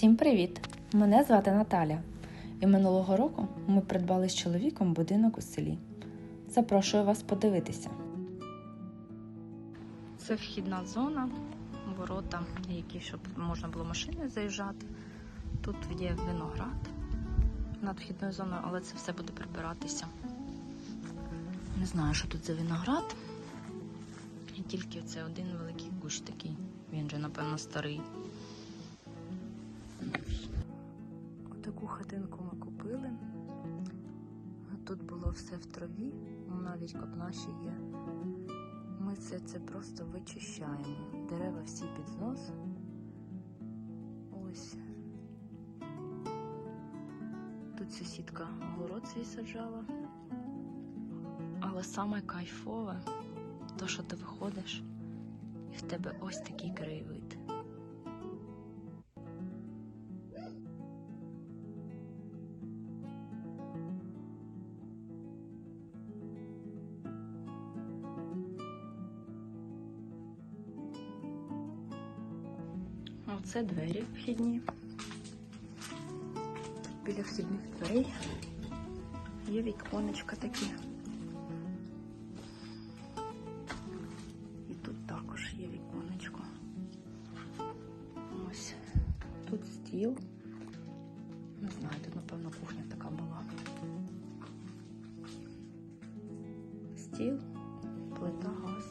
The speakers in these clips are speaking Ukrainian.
Всім привіт! Мене звати Наталя. І минулого року ми придбали з чоловіком будинок у селі. Запрошую вас подивитися. Це вхідна зона, ворота, які щоб можна було машини заїжджати. Тут є виноград над вхідною зоною, але це все буде прибиратися. Не знаю, що тут за виноград. І тільки це один великий кущ такий. Він вже, напевно, старий. Отаку хатинку ми купили. Тут було все в траві, навіть копна ще є. Ми це, це просто вичищаємо. Дерева всі під знос. Ось. Тут сусідка город свій саджала. Але саме кайфове, то що ти виходиш, і в тебе ось такий краєвид. Оце двері вхідні. Біля вхідних дверей є віконечка такі. І тут також є віконечко. Ось тут стіл. Не знаю, тут, напевно, кухня така була. Стіл, плита, газ,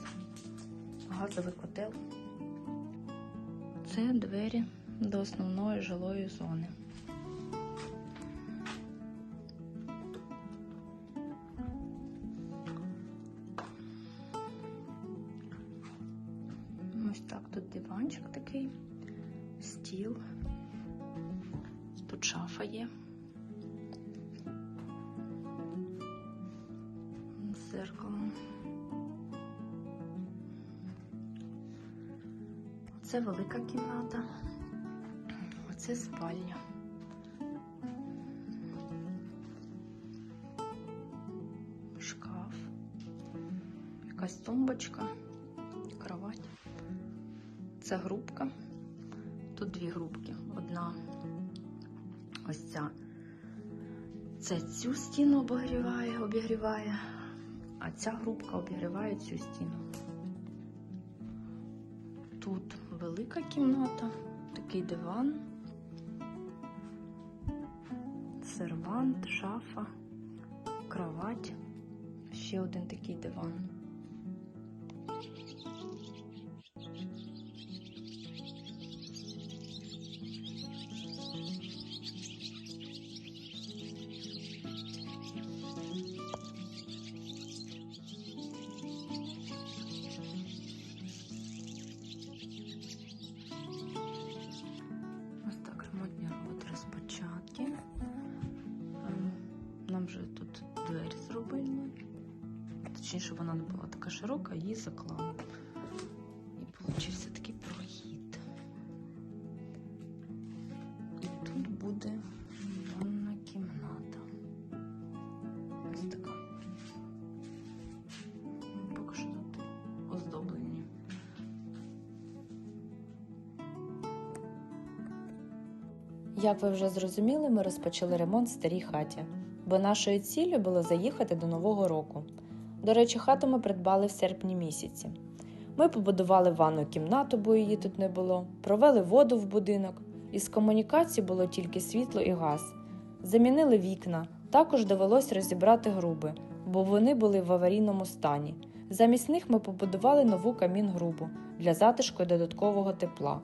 газовий котел. Це двері до основної жилої зони. Ось так тут диванчик такий, стіл, тут шафа є. З зеркалом. Це велика кімната, оце спальня. Шкаф, якась тумбочка, кровать. Це грубка. Тут дві грубки. Одна ось ця. Це цю стіну обігріває, обігріває, а ця грубка обігріває цю стіну. Тут велика кімната, такий диван, сервант, шафа, кровать, ще один такий диван. Точніше, вона не була така широка, її заклали. І получився такий прохід. І тут буде ванна кімната. Ось така. Ну, Поки що тут оздоблені. Як ви вже зрозуміли, ми розпочали ремонт в старій хаті, бо нашою ціллю було заїхати до Нового року. До речі, хату ми придбали в серпні місяці. Ми побудували ванну кімнату, бо її тут не було, провели воду в будинок, із комунікацій було тільки світло і газ. Замінили вікна, також довелось розібрати груби, бо вони були в аварійному стані. Замість них ми побудували нову камін-грубу для затишку додаткового тепла.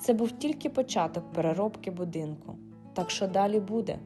Це був тільки початок переробки будинку. Так що далі буде.